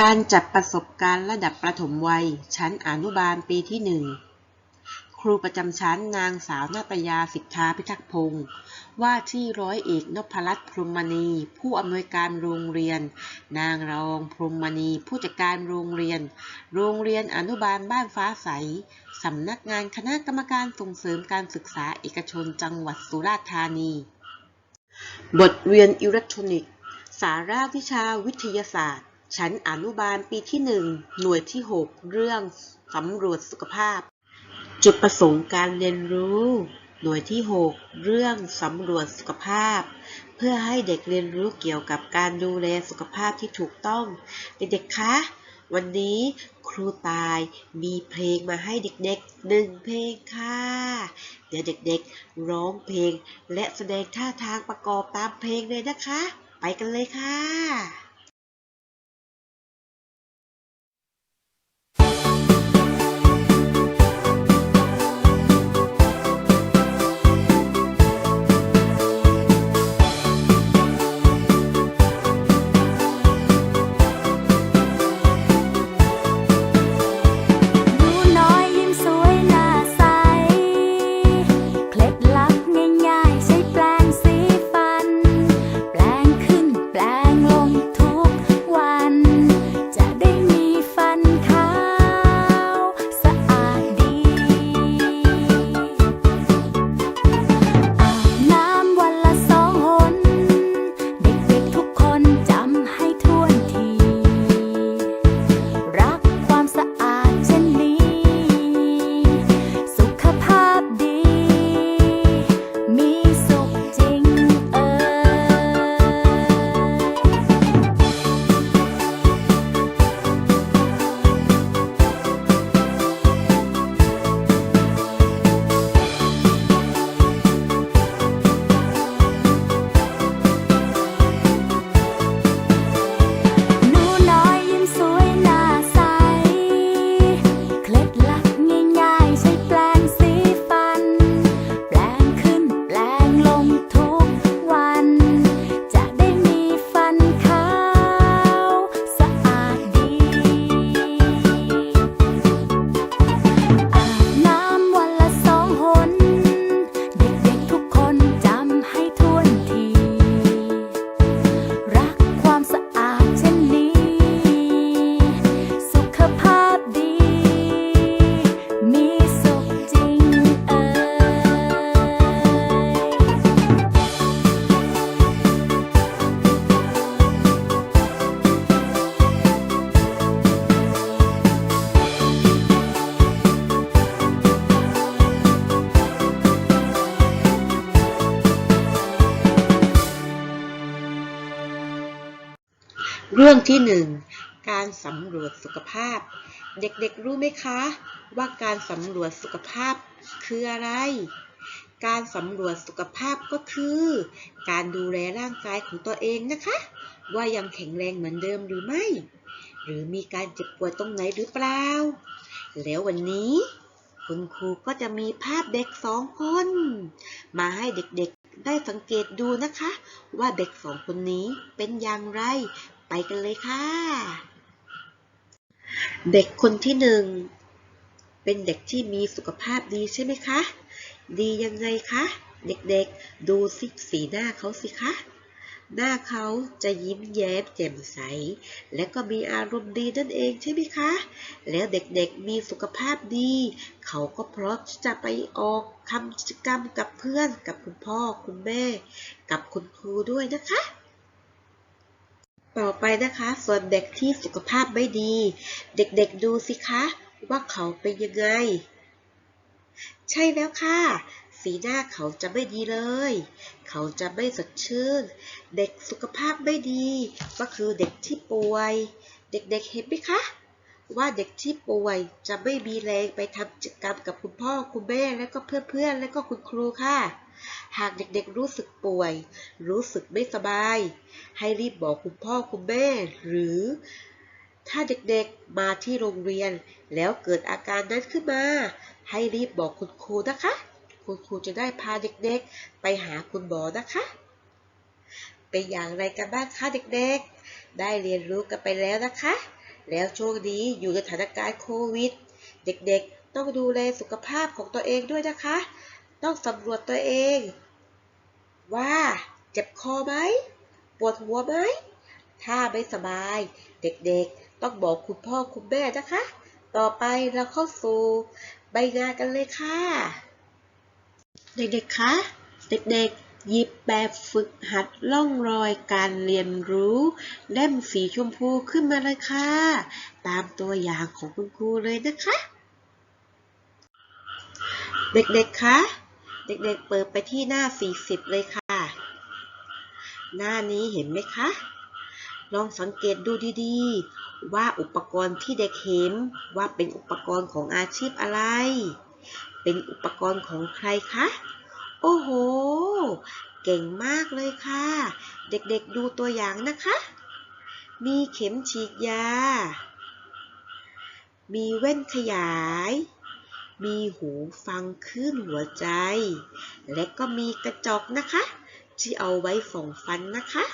การจัดประสบการณ์ระดับประถมวัย ชั้นอนุบาลปีที่1ครูประจำชั้นนางสาวนาตยาสิทธาพิทักษ์พงศ์ว่าที่ร้อยเอกนพรัตน์พรหมณี ผู้อำนวยการโรงเรียน นางรองพรหมณี ผู้จัดการโรงเรียน โรงเรียนอนุบาลบ้านฟ้าใสสำนักงานคณะกรรมการส่งเสริมการศึกษาเอกชนจังหวัดสุราษฎร์ธานี บทเรียนอิเล็กทรอนิกส์ สาระวิชาวิทยาศาสตร์ ชั้นอนุบาลปีที่ 1 หน่วยที่ 6 เรื่องสำรวจสุขภาพ จุดประสงค์การเรียนรู้ หน่วยที่ 6 เรื่องสำรวจสุขภาพ เพื่อให้เด็กเรียนรู้เกี่ยวกับการดูแลสุขภาพที่ถูกต้อง เด็กๆ คะ วันนี้ครูตายมีเพลงมาให้เด็กๆหนึ่งเพลงค่ะ เดี๋ยวเด็กๆ ร้องเพลงและแสดงท่าทางประกอบตามเพลงเลยนะคะ ไปกันเลยค่ะ เรื่องที่หนึ่งการสำรวจสุขภาพ เด็กๆรู้ไหมคะ ว่าการสำรวจสุขภาพคืออะไร การสำรวจสุขภาพก็คือ การดูแลร่างกายของตัวเองนะคะ ว่ายังแข็งแรงเหมือนเดิมหรือไม่ หรือมีการเจ็บปวยตรงไหนหรือเปล่า แล้ววันนี้ คุณครูก็จะมีภาพเด็กสองคน มาให้เด็กๆได้สังเกตดูนะคะ ว่าเด็กสองคนนี้เป็นอย่างไร ไปกันเลยค่ะ เด็กคนที่หนึ่งเป็นเด็กที่มีสุขภาพดีใช่ไหมคะ ดียังไงคะ เด็กๆ ดูสิสีหน้าเขาสิคะ หน้าเขาจะยิ้มแย้มแจ่มใส และก็มีอารมณ์ดีนั่นเองใช่ไหมคะ แล้วเด็กๆมีสุขภาพดี เขาก็พร้อมจะไปออกทำกิจกรรมกับเพื่อน กับคุณพ่อคุณแม่ กับคุณครูด้วยนะคะ ต่อไปนะคะ ส่วนเด็กที่สุขภาพไม่ดี เด็กๆดูสิคะ ว่าเขาเป็นยังไง ใช่แล้วค่ะ สีหน้าเขาจะไม่ดีเลย เขาจะไม่สดชื่น เด็กสุขภาพไม่ดี ก็คือเด็กที่ป่วย เด็กๆเห็นไหมคะ ว่าเด็กที่ป่วยจะไม่มีแรงไปทำกิจกรรมกับคุณพ่อคุณแม่และก็เพื่อนๆ และก็คุณครูค่ะ หากเด็กๆรู้สึกป่วย รู้สึกไม่สบาย ให้รีบบอกคุณพ่อคุณแม่ หรือ ถ้าเด็กๆมาที่โรงเรียน แล้วเกิดอาการนั้นขึ้นมา ให้รีบบอกคุณครูนะคะ คุณครูจะได้พาเด็กๆ ไปหาคุณหมอนะคะ เป็นอย่างไรกันบ้างคะเด็กๆ ได้เรียนรู้กันไปแล้วนะคะ แล้วโช่วงนี้อยู่ในสถานการณ์โควิด เด็กๆ ต้องดูแลสุขภาพของตัวเองด้วยนะคะ ต้องสำรวจตัวเอง ว่าเจ็บคอไหม ปวดหัวไหม ถ้าไม่สบาย เด็กๆ ต้องบอกคุณพ่อคุณแม่นะคะ ต่อไปเราเข้าสู่ใบงานกันเลยค่ะ เด็กๆ คะ เด็กๆ หยิบแบบฝึกหัดล่องรอยการเรียนรู้เล่มสีชมพูขึ้นมาเลยค่ะ ตามตัวอย่างของคุณครูเลยนะคะ เด็กๆ คะ เด็กๆ เปิดไปที่หน้า 40 เลยค่ะ หน้านี้เห็นไหมคะ ลองสังเกตดูดีๆ ว่าอุปกรณ์ที่เด็กเห็นว่าเป็นอุปกรณ์ของอาชีพอะไร เป็นอุปกรณ์ของใครคะ โอ้โห เก่งมากเลยค่ะ เด็กๆดูตัวอย่างนะคะ มีเข็มฉีดยา มีแว่นขยาย มีหูฟังคลื่นหัวใจ และก็มีกระจกนะคะ ที่เอาไว้ส่องฟันนะคะ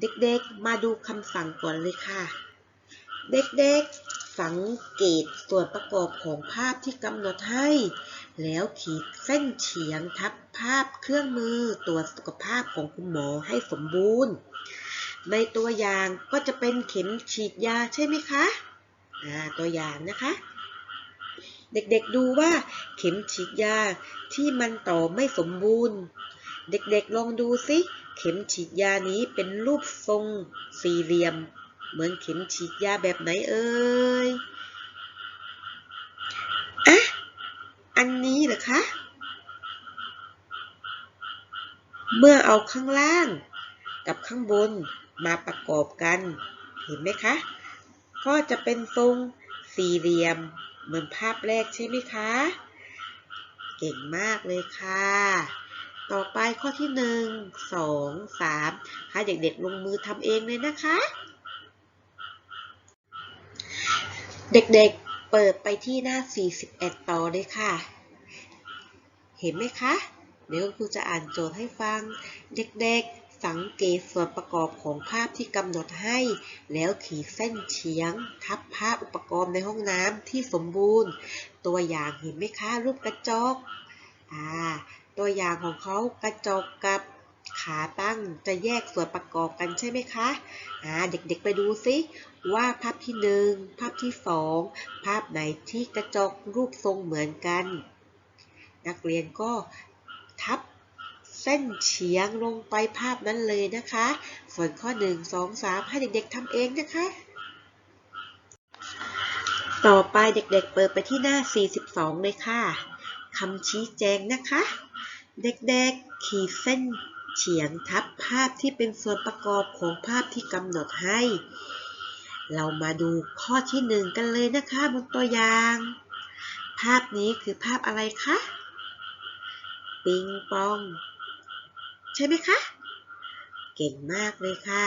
เด็กๆมาดูคำสั่งก่อนเลยค่ะ เด็กๆสังเกตส่วนประกอบของภาพที่กำหนดให้ แล้วขีดเส้นเฉียงทับภาพเครื่องมือตรวจสุขภาพของคุณหมอให้สมบูรณ์ ในตัวอย่างก็จะเป็นเข็มฉีดยาใช่ไหมคะตัวอย่างนะคะ เด็กๆดูว่าเข็มฉีดยาที่มันต่อไม่สมบูรณ์ เด็กๆลองดูสิเข็มฉีดยานี้เป็นรูปทรงสี่เหลี่ยม เหมือนเข็มฉีดยาแบบไหนเอ่ย อะ อันนี้หรอคะ เมื่อเอาข้างล่างกับข้างบนมาประกอบกัน เห็นไหมคะ ก็จะเป็นทรงสี่เหลี่ยมเหมือนภาพแรกใช่ไหมคะ เก่งมากเลยค่ะ ต่อไปข้อที่หนึ่งสองสามให้เด็กๆลงมือทำเองเลยนะคะ เด็กๆ เปิดไปที่หน้า 41 ต่อเลยค่ะ เห็นไหมคะ เดี๋ยวคุณครูจะอ่านโจทย์ให้ฟัง เด็กๆ สังเกตส่วนประกอบของภาพที่กำหนดให้ แล้วขีดเส้นเฉียง ทับภาพอุปกรณ์ในห้องน้ำที่สมบูรณ์ ตัวอย่างเห็นไหมคะ รูปกระจก อ่า ตัวอย่างของเขากระจกกับ ขาตั้งจะแยกส่วนประกอบกันใช่ไหมคะอ่าเด็กๆไปดูซิว่าภาพที่หนึ่งภาพที่สองภาพไหนที่กระจกรูปทรงเหมือนกัน นักเรียนก็ทับเส้นเฉียงลงไปภาพนั้นเลยนะคะ ส่วนข้อ 1 2 3 ให้เด็กๆทำเองนะคะ ต่อไปเด็กๆเปิดไปที่หน้า 42 เลยค่ะคำชี้แจงนะคะ เด็กๆขีดเส้น เฉียงทับภาพที่เป็นส่วนประกอบของภาพที่กำหนดให้ เรามาดูข้อที่หนึ่งกันเลยนะคะบนตัวอย่าง ภาพนี้คือภาพอะไรคะ ปิงปอง ใช่ไหมคะ เก่งมากเลยค่ะ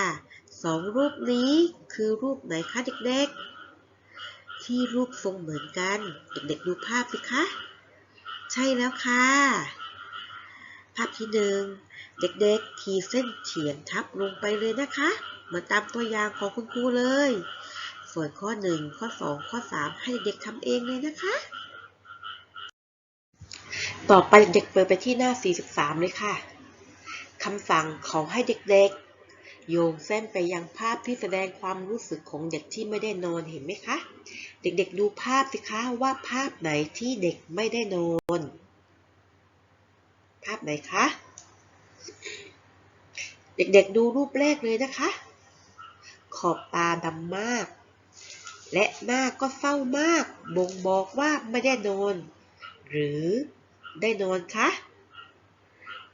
สองรูปนี้คือรูปไหนคะเด็กๆ ที่รูปทรงเหมือนกัน เด็กๆดูภาพสิคะ ใช่แล้วค่ะ ภาพที่หนึ่งเด็กๆ ขีดเส้นเฉียงทับลงไปเลยนะคะ เหมือนตามตัวอย่างของคุณครูเลย ส่วนข้อ 1 ข้อ 2 ข้อ 3 ให้เด็กทำเองเลยนะคะ ต่อไปเด็กเปิดไปที่หน้า 43 เลยค่ะคำสั่งขอให้เด็กๆ โยงเส้นไปยังภาพที่แสดงความรู้สึกของเด็กที่ไม่ได้นอนเห็นไหมคะ เด็กๆดูภาพสิคะว่าภาพไหนที่เด็กไม่ได้นอน ภาพไหนคะ เด็กๆดูรูปแรกเลยนะคะ ขอบตาดำมาก และหน้าก็เศร้ามาก บ่งบอกว่าไม่ได้นอน หรือได้นอนคะ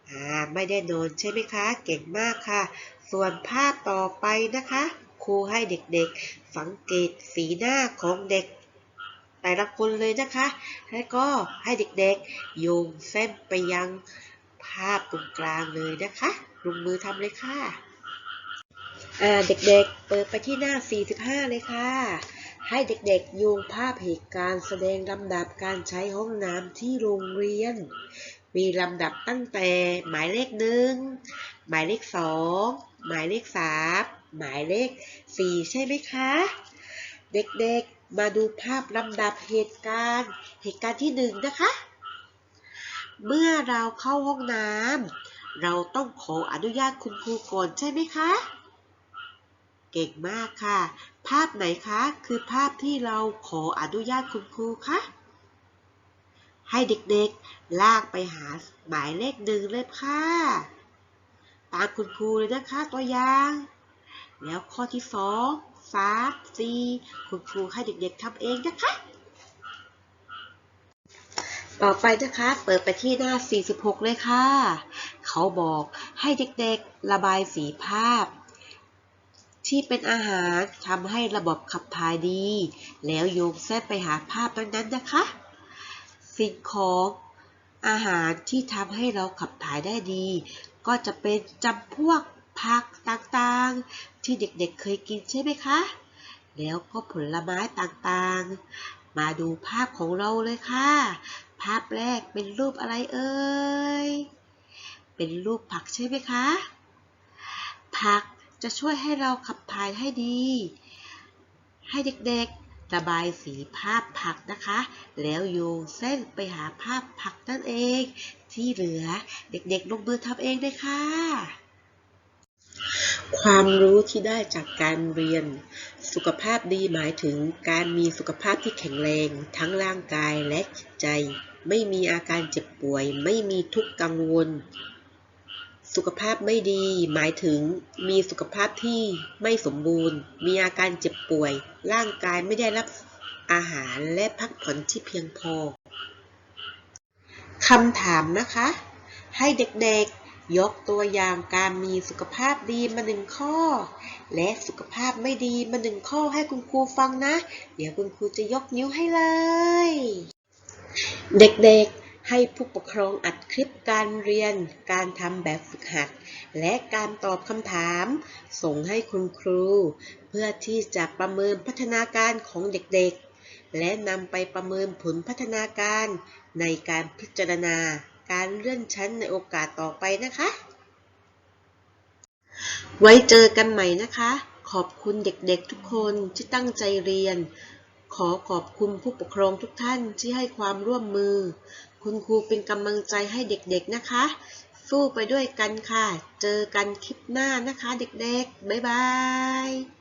อ่าไม่ได้นอนใช่ไหมคะ เก่งมากค่ะ ส่วนภาพต่อไปนะคะ ครูให้เด็กๆ สังเกตสีหน้าของเด็ก แต่ละคนเลยนะคะ แล้วก็ให้เด็กๆโยงเส้นไปยังภาพตรงกลางเลยนะคะ ลงมือทำเลยค่ะเด็กๆ เปิดไปที่หน้า 45 เลยค่ะ ให้เด็กๆโยงภาพเหตุการณ์แสดงลำดับการใช้ห้องน้ำที่โรงเรียน มีลำดับตั้งแต่หมายเลขหนึ่ง หมายเลขสอง หมายเลขสาม หมายเลขสี่ใช่ไหมคะ เด็กๆ มาดูภาพลำดับเหตุการณ์ เหตุการณ์ที่หนึ่งนะคะ เมื่อเราเข้าห้องน้ำเราต้องขออนุญาตคุณครูก่อนใช่ไหมคะ เก่งมากค่ะ ภาพไหนคะคือภาพที่เราขออนุญาตคุณครูคะให้เด็กๆลากไปหาหมายเลขหนึ่งเลยค่ะ ตามคุณครูเลยนะคะตัวอย่าง แล้วข้อที่สอง สามสี่คุณครูให้เด็กๆทำเองนะคะ ต่อไปนะคะ เปิดไปที่หน้า 46 เลยค่ะ เขาบอกให้เด็กๆระบายสีภาพ ที่เป็นอาหารทำให้ระบบขับถ่ายดี แล้วโยงเส้นไปหาภาพนั้นๆนะคะ สิ่งของอาหารที่ทำให้เราขับถ่ายได้ดี ก็จะเป็นจำพวก ผักต่างๆ ที่เด็กๆเคยกินใช่ไหมคะ แล้วก็ผลไม้ต่างๆ มาดูภาพของเราเลยค่ะ ภาพแรกเป็นรูปอะไรเอ่ย เป็นรูปผักใช่ไหมคะ ผักจะช่วยให้เราขับถ่ายให้ดี ให้เด็กๆระบายสีภาพผักนะคะ แล้วโยงเส้นไปหาภาพผักนั่นเอง ที่เหลือเด็กๆลงมือทำเองเลยค่ะ ความรู้ที่ได้จากการเรียน สุขภาพดีหมายถึงการมีสุขภาพที่แข็งแรง ทั้งร่างกายและจิตใจ ไม่มีอาการเจ็บป่วย ไม่มีทุกข์กังวล สุขภาพไม่ดี หมายถึงมีสุขภาพที่ไม่สมบูรณ์ มีอาการเจ็บป่วย ร่างกายไม่ได้รับอาหารและพักผ่อนที่เพียงพอคำถามนะคะ ให้เด็กๆ ยกตัวอย่างการมีสุขภาพดีมาหนึ่งข้อ และสุขภาพไม่ดีมาหนึ่งข้อให้คุณครูฟังนะ เดี๋ยวคุณครูจะยกนิ้วให้เลย เด็กๆให้ผู้ปกครองอัดคลิปการเรียน การทำแบบฝึกหัด และการตอบคำถาม ส่งให้คุณครู เพื่อที่จะประเมินพัฒนาการของเด็กๆ และนำไปประเมินผลพัฒนาการในการพิจารณา การเลื่อนชั้นในโอกาสต่อไปนะคะ ไว้เจอกันใหม่นะคะ ขอบคุณเด็กๆทุกคนที่ตั้งใจเรียน ขอขอบคุณผู้ปกครองทุกท่านที่ให้ความร่วมมือ คุณครูเป็นกำลังใจให้เด็กๆนะคะ สู้ไปด้วยกันค่ะ เจอกันคลิปหน้านะคะ เด็กๆ บ๊ายบาย